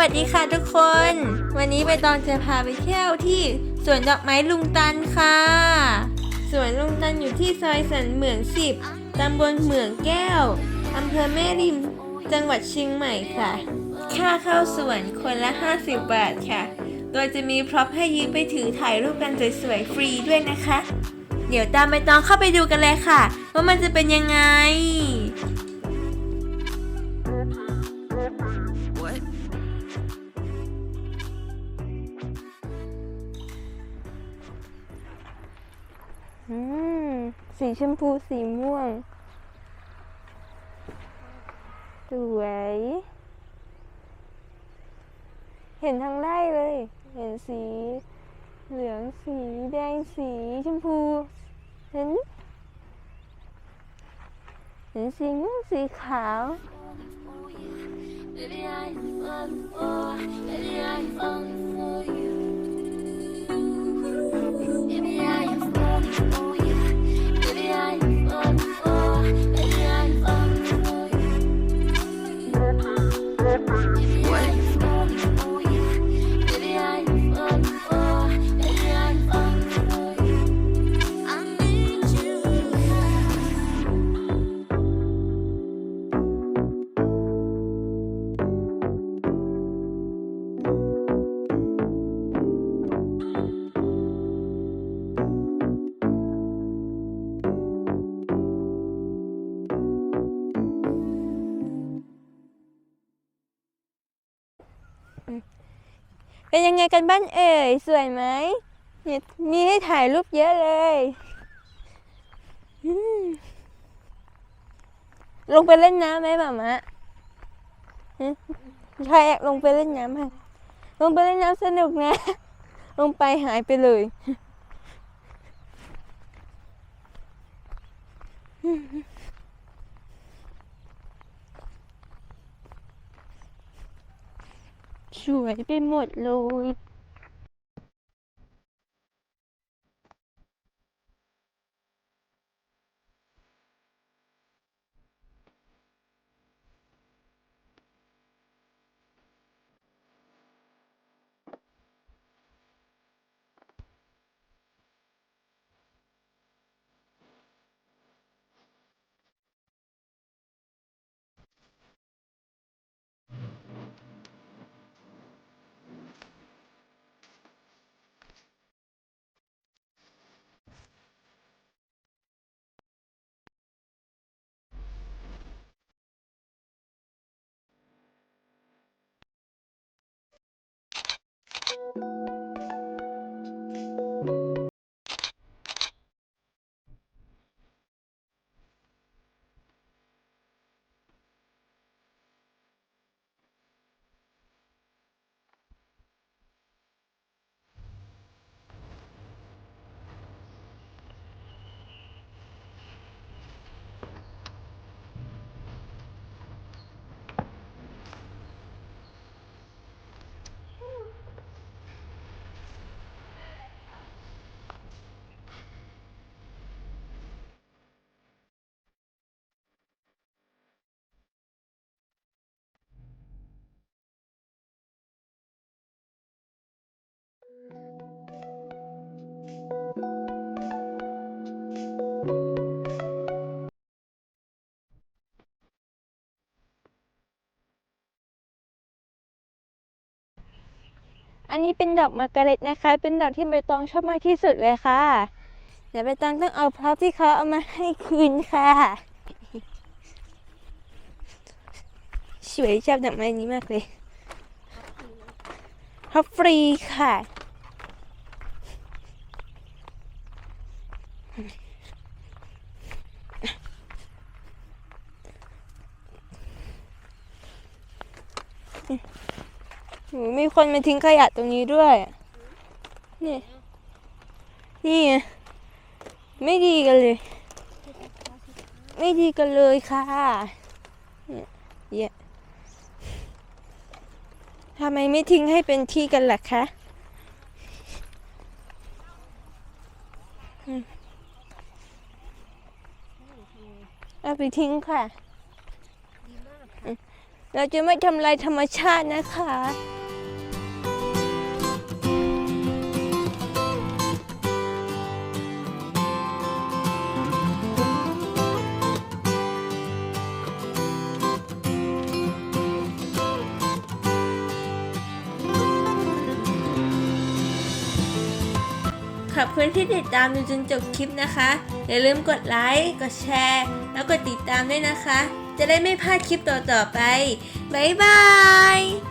วัสดีค่ะทุกคน วันนี้ใบตองจะพาไปเที่ยวที่ สวนดอกไม้ลุงตันค่ะ สวนลุงตันอยู่ที่ซอยสันเหมืองสิบตำบลเหมืองแก้วอำเภอแม่ริม จังหวัดเชียงใหม่ค่ะ ค่าเข้าสวนคนละ 50 บาทค่ะ โดยจะมีพร็อพให้ยืมไปถือถ่ายรูปกันสวยๆ ฟรีด้วยนะคะ เดี๋ยวตามใบตองเข้าไปดูกันเลยค่ะ ว่ามันจะเป็นยังไง What? สีชมพูสีม่วง สวย เห็นทั้งไร่เลย เห็นสี เหลืองสีแดงสีชมพู เห็น เห็นสีม่วงสีขาว Baby, I'm falling for, baby, I'm falling for เป็นยังไงกันบ้านเอ่ย สวยไหมมีให้ถ่ายรูปเยอะเลยลงไปเล่นน้ำไหมหมามะฮะใช่ลงไปเล่นน้ำค่ะลงไปเล่นน้ำสนุกนะ ลงไปหายไปเลย สวยไปหมดเลย นี้เป็นดอกมาร์การเร็ตนะคะ เป็นดอกที่ใบตองชอบมากที่สุดเลยค่ะ เดี๋ยวใบตองต้องเอาพร็อพที่เขาเอามาให้คืนค่ะ สวยชอบดอกไม้นี้มากเลยพร็อพฟรีค่ะโหมีคนมาทิ้งขยะตรงนี้ด้วย นี่ นี่ ไม่ดีกันเลย ไม่ดีกันเลยค่ะเนี่ยทำไมไม่ทิ้งให้เป็นที่กันล่ะคะเอาไปทิ้งค่ะ เราจะไม่ทำลายธรรมชาตินะคะ ขอบคุณที่ติดตามดูจนจบคลิปนะคะ อย่าลืมกดไลค์ กดแชร์ แล้วกดติดตามด้วยนะคะ จะได้ไม่พลาดคลิปต่อๆไป บ๊ายบาย